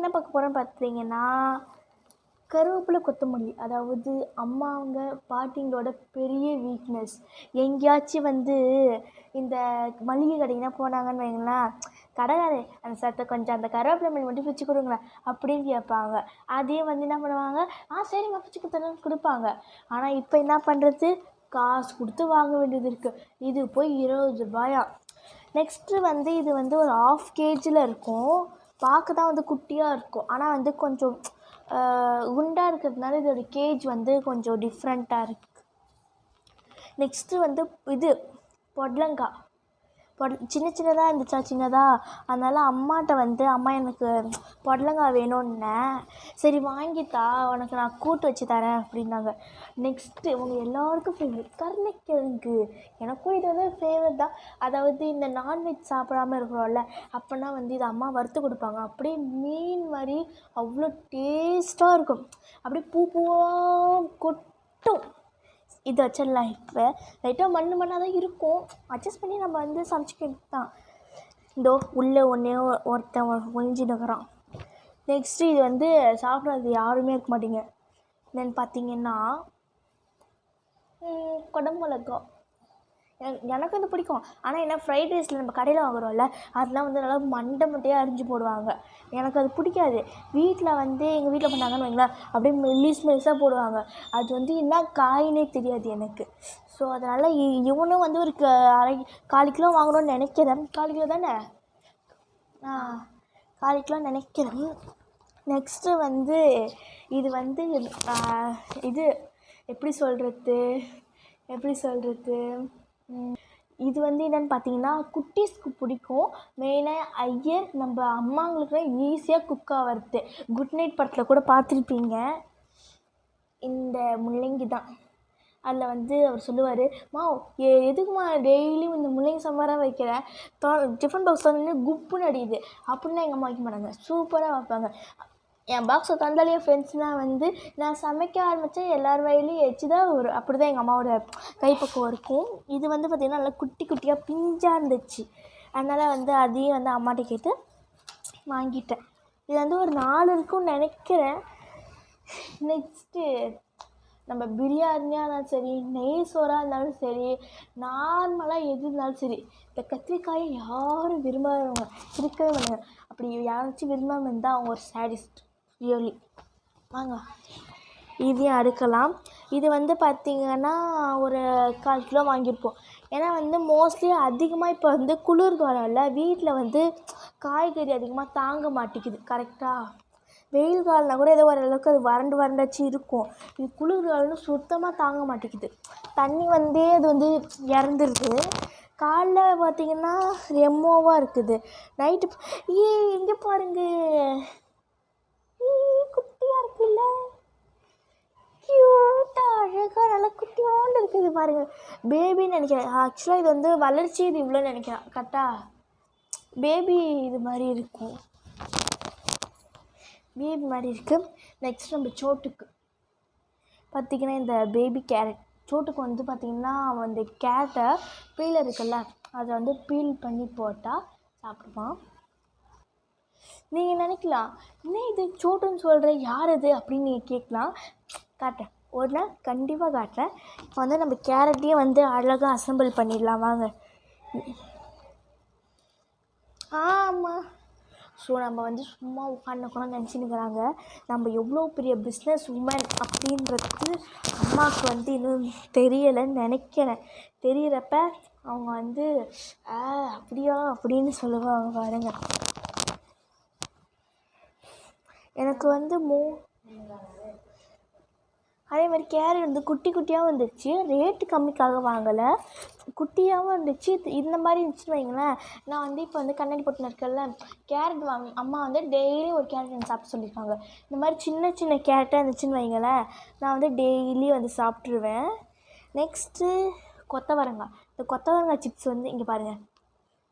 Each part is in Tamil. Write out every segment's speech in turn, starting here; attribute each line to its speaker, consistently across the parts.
Speaker 1: என்ன பார்க்க போகிறோன்னு பார்த்தீங்கன்னா கருவேப்பிலை கொத்தமல்லி. அதாவது அம்மாங்க பாட்டிங்களோட பெரிய வீக்னஸ் எங்கேயாச்சும் வந்து இந்த மளிகை கடைக்குனா போனாங்கன்னு வைங்களேன் கடைக்காரே அந்த சத்தை கொஞ்சம் அந்த கருவேப்பிலை மல்லி மட்டும் பிச்சு கொடுங்களேன் அப்படின்னு கேட்பாங்க. அதே வந்து என்ன பண்ணுவாங்க ஆ சரிம்மா பிச்சு கொடுத்தேன்னு கொடுப்பாங்க. ஆனால் இப்போ என்ன பண்ணுறது காசு கொடுத்து வாங்க வேண்டியது இருக்குது இது போய் இருபது ரூபாயா? நெக்ஸ்ட்டு வந்து இது வந்து ஒரு ஆஃப் கேஜியில் இருக்கும். பார்க்க தான் வந்து குட்டியாக இருக்கும். ஆனால் வந்து கொஞ்சம் குண்டாக இருக்கிறதுனால இதோட கேஜ் வந்து கொஞ்சம் டிஃப்ரெண்ட்டாக இருக்குது நெக்ஸ்ட்டு வந்து இது பொடலங்காய் பொட சின்ன சின்னதாக இருந்துச்சா சின்னதாக அதனால் அம்மாட்ட வந்து அம்மா எனக்கு பொடலங்காய் வேணும்னேன். சரி வாங்கித்தா உனக்கு நான் கூட்டு வச்சு தரேன் அப்படின்னாங்க. நெக்ஸ்ட்டு உங்க எல்லாருக்கும் ஃபேவரட் கருணைக்கிழங்கு. எனக்கும் இது வந்து ஃபேவரட் தான். அதாவது இந்த நான்வெஜ் சாப்பிடாம இருக்கிறோம்ல அப்போனா வந்து இது அம்மா வறுத்து கொடுப்பாங்க. அப்படியே மீன் மாதிரி அவ்வளோ டேஸ்ட்டாக இருக்கும். அப்படியே பூ பூவாக கொட்டும். இது வச்சிடலாம் இப்போ. லைட்டாக மண் மண்ணாக தான் இருக்கும். அட்ஜஸ்ட் பண்ணி நம்ம வந்து சமைச்சிக்கிட்டு தான். இதோ உள்ளே ஒன்றே ஒருத்தன் ஒழிஞ்சின்னுக்குறான் நெக்ஸ்ட்டு இது வந்து சாப்பிட்றது யாருமே இருக்க மாட்டீங்க. தென் பார்த்தீங்கன்னா குடமிளகா எனக்கு எனக்கு வந்து பிடிக்கும். ஆனால் என்ன ஃப்ரைட் ரைஸில் நம்ம கடையில் வாங்குறோம்ல அதெல்லாம் வந்து நல்லா மண்டை மட்டையாக அரிஞ்சு போடுவாங்க. எனக்கு அது பிடிக்காது. வீட்டில் வந்து எங்கள் வீட்டில் பண்ணாங்கன்னு வைங்களேன் அப்படியே மெல்லிஸ் மெல்லிஸாக போடுவாங்க. அது வந்து என்ன காயினே தெரியாது எனக்கு. ஸோ அதனால் இ- இவனும் வந்து ஒரு க- அரை கால் கிலோ வாங்கணும்னு நினைக்கிறேன். கால் கிலோ தானே? ஆ கால் கிலோ நினைக்கிறேன். நெக்ஸ்ட்டு வந்து இது வந்து இது எப்படி சொல்கிறது எப்படி சொல்கிறது இது வந்து என்னென்னு பார்த்தீங்கன்னா குட்டீஸ்க்கு பிடிக்கும். மெயினாக ஐயர் நம்ம அம்மாங்களுக்குலாம் ஈஸியாக குக் ஆகிறது குட் நைட் படத்தில் கூட பார்த்துருப்பீங்க இந்த முள்ளங்கி தான். அதில் வந்து அவர் சொல்லுவார் மா எ எதுக்குமா டெய்லியும் இந்த முள்ளங்கி சாம்பாராக வைக்கிற? தோ டிஃபன் பாக்ஸ் வந்து குப்புன்னு அடியுது. அப்படின்னா எங்கள் அம்மா வைக்க மாட்டாங்க. சூப்பராக வைப்பாங்க. என் பாக்ஸை தந்தாலே என் ஃப்ரெண்ட்ஸ்லாம் வந்து நான் சமைக்க ஆரம்பித்தேன் எல்லார் வயலையும் எச்சு தான் வரும். அப்படி தான் எங்கள் அம்மாவோட கைப்பக்குவம் இருக்கும். இது வந்து பார்த்திங்கன்னா நல்லா குட்டி குட்டியாக பிஞ்சாக இருந்துச்சு. அதனால் வந்து அதையும் வந்து அம்மாட்ட கேட்டு வாங்கிட்டேன். இது வந்து ஒரு நாலு இருக்கும்னு நினைக்கிறேன். நெக்ஸ்ட்டு நம்ம பிரியாணியாக இருந்தாலும் சரி நெய் சோறாக இருந்தாலும் சரி நார்மலாக எது இருந்தாலும் சரி இந்த கத்திரிக்காயை யாரும் விரும்பாதவங்க இருக்கவே மாட்டாங்க. அப்படி யாராச்சும் விரும்பாமல் இருந்தால் அவங்க ஒரு சாடிஸ்ட் ரியலி வாங்க. இதையும் அறுக்கலாம். இது வந்து பார்த்திங்கன்னா ஒரு கால் கிலோ வாங்கியிருப்போம். ஏன்னா வந்து மோஸ்ட்லி அதிகமாக இப்போ வந்து குளிர் காலம்ல வீட்டில் வந்து காய்கறி அதிகமாக தாங்க மாட்டேங்குது. கரெக்டாக வெயில் காலம்னா கூட ஏதோ ஓரளவுக்கு அது வறண்டு வறண்டாச்சு இருக்கும். இது குளிர் காலம்னு சுத்தமாக தாங்க மாட்டேங்குது. தண்ணி வந்தே அது வந்து இறந்துருது. காலைல பார்த்திங்கன்னா ரெம்மோவாக இருக்குது. நைட்டு ஏ இங்கே பாருங்கள் ஈ, குட்டியா இருக்குல்ல க்யூட்டாக அழகாக நல்லா இது பாருங்கள் பேபின்னு நினைக்கிறேன். ஆக்சுவலாக இது வந்து வளர்ச்சி இது இவ்வளோ நினைக்கிறேன். கரெக்டாக பேபி இது மாதிரி இருக்கும். பேபி மாதிரி இருக்குது நெக்ஸ்ட் நம்ம சோட்டுக்கு. பார்த்திங்கன்னா இந்த பேபி கேரட் சோட்டுக்கு வந்து பார்த்திங்கன்னா அந்த கேரட்டை பீல் இருக்குல்ல அதை வந்து பீல் பண்ணி போட்டால் சாப்பிடுவான். நீங்கள் நினைக்கலாம். என்ன இது? சோட்டுன்னு சொல்கிற யார் இது? அப்படின்னு நீங்கள் கேட்கலாம். காட்டுறேன் ஒரு நாள் கண்டிப்பாக காட்டுறேன். இப்போ வந்து நம்ம கேரட்டையே வந்து அழகாக அசெம்பிள் பண்ணிடலாம் வாங்க. ஆமாம் ஸோ நம்ம வந்து சும்மா உட்காந்துக்கணும்னு நினச்சின்னுக்கிறாங்க. நம்ம எவ்வளோ பெரிய பிஸ்னஸ் உமன் அப்படின்றது அம்மாவுக்கு வந்து இன்னும் தெரியலைன்னு நினைக்கிறேன். தெரியிறப்ப அவங்க வந்து ஆ அப்படியா? அப்படின்னு சொல்லுவாங்க பாருங்க. எனக்கு வந்து மோ அதே மாதிரி கேரட் வந்து குட்டி குட்டியாகவும் இருந்துச்சு ரேட்டு கம்மிக்காக வாங்கலை. குட்டியாகவும் இருந்துச்சு இது- இந்த மாதிரி இருந்துச்சுன்னு வைங்களேன் நான் வந்து இப்போ வந்து கண்ணாடி போட்டு இருக்கேன்ல கேரட் வாங்க அம்மா வந்து டெய்லி ஒரு கேரட் எனக்கு சாப்பிட சொல்லியிருக்காங்க. இந்த மாதிரி சின்ன சின்ன கேரட்டாக இருந்துச்சுன்னு வைங்களேன் நான் வந்து டெய்லி வந்து சாப்பிட்ருவேன் நெக்ஸ்ட்டு கொத்தவரங்காய். இந்த கொத்தவரங்காய் சிப்ஸ் வந்து இங்கே பாருங்கள்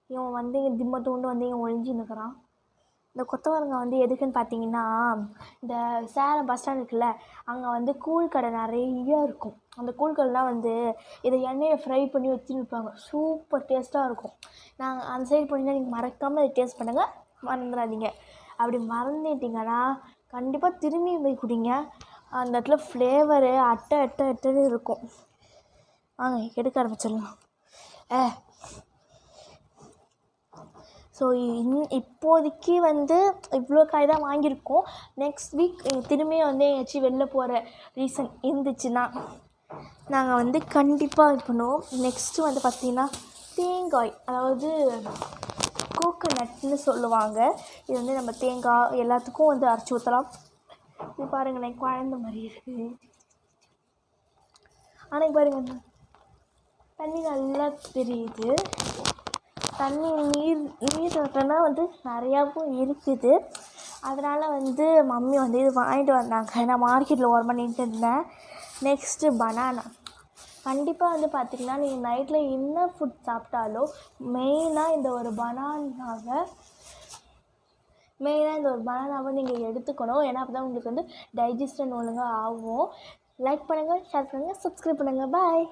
Speaker 1: இவன் வந்து இங்கே திம்ம தூண்டு வந்து இங்கே ஒழிஞ்சு நிற்கிறான் இந்த கொத்தவரங்காய் வந்து எதுக்குன்னு பார்த்தீங்கன்னா இந்த சேலம் பஸ் ஸ்டாண்ட் இருக்குல்ல அங்கே வந்து கூழ் கடை நிறைய இருக்கும். அந்த கூழ் கடைலாம் வந்து இதை எண்ணெயை ஃப்ரை பண்ணி வச்சுருப்பாங்க சூப்பர் டேஸ்ட்டாக இருக்கும். நாங்கள் அந்த சைடு போனீங்கன்னா நீங்கள் மறக்காமல் இதை டேஸ்ட் பண்ணுங்கள் மறந்துடாதீங்க. அப்படி மறந்துட்டிங்கன்னா கண்டிப்பாக திரும்பி போய் குடிங்க. அந்த இடத்துல ஃப்ளேவரு அட்டை அட்டை அட்டைன்னு இருக்கும். வாங்க எடுக்க ஆரம்பிச்சிடலாம். ஏ ஸோ இன் இப்போதைக்கு வந்து இவ்வளோ காய் தான் வாங்கியிருக்கோம். நெக்ஸ்ட் வீக் திரும்பியும் வந்து எங்கேயாச்சும் வெளில போகிற ரீசன் இருந்துச்சுன்னா நாங்கள் வந்து கண்டிப்பாக இது பண்ணுவோம். நெக்ஸ்ட்டு வந்து பார்த்திங்கன்னா தேங்காய் அதாவது கோகோநட்னு சொல்லுவாங்க. இது வந்து நம்ம தேங்காய் எல்லாத்துக்கும் வந்து அரைச்சி ஊற்றலாம் இது பாருங்களேன் குழந்த மாதிரி இருக்குது ஆனால் பாருங்க தண்ணி நல்லா தெரியுது. தண்ணி நீர் நீரோட்டம்னா வந்து நிறையாவும் இருக்குது. அதனால் வந்து மம்மி வந்து இது வாங்கிட்டு வந்தாங்க. நான் மார்க்கெட்டில் ஓரமாக நின்றுட்டு இருந்தேன். நெக்ஸ்ட்டு பனானா கண்டிப்பாக வந்து பார்த்திங்கன்னா நீங்கள் நைட்டில் என்ன ஃபுட் சாப்பிட்டாலும் மெயினாக இந்த ஒரு பனானாவை மெயினாக இந்த ஒரு பனானாவை நீங்கள் எடுத்துக்கணும். ஏன்னா அப்போ தான் உங்களுக்கு வந்து டைஜஸ்டன் ஒழுங்காக ஆகும். லைக் பண்ணுங்கள் ஷேர் பண்ணுங்கள் சப்ஸ்கிரைப் பண்ணுங்கள் பாய்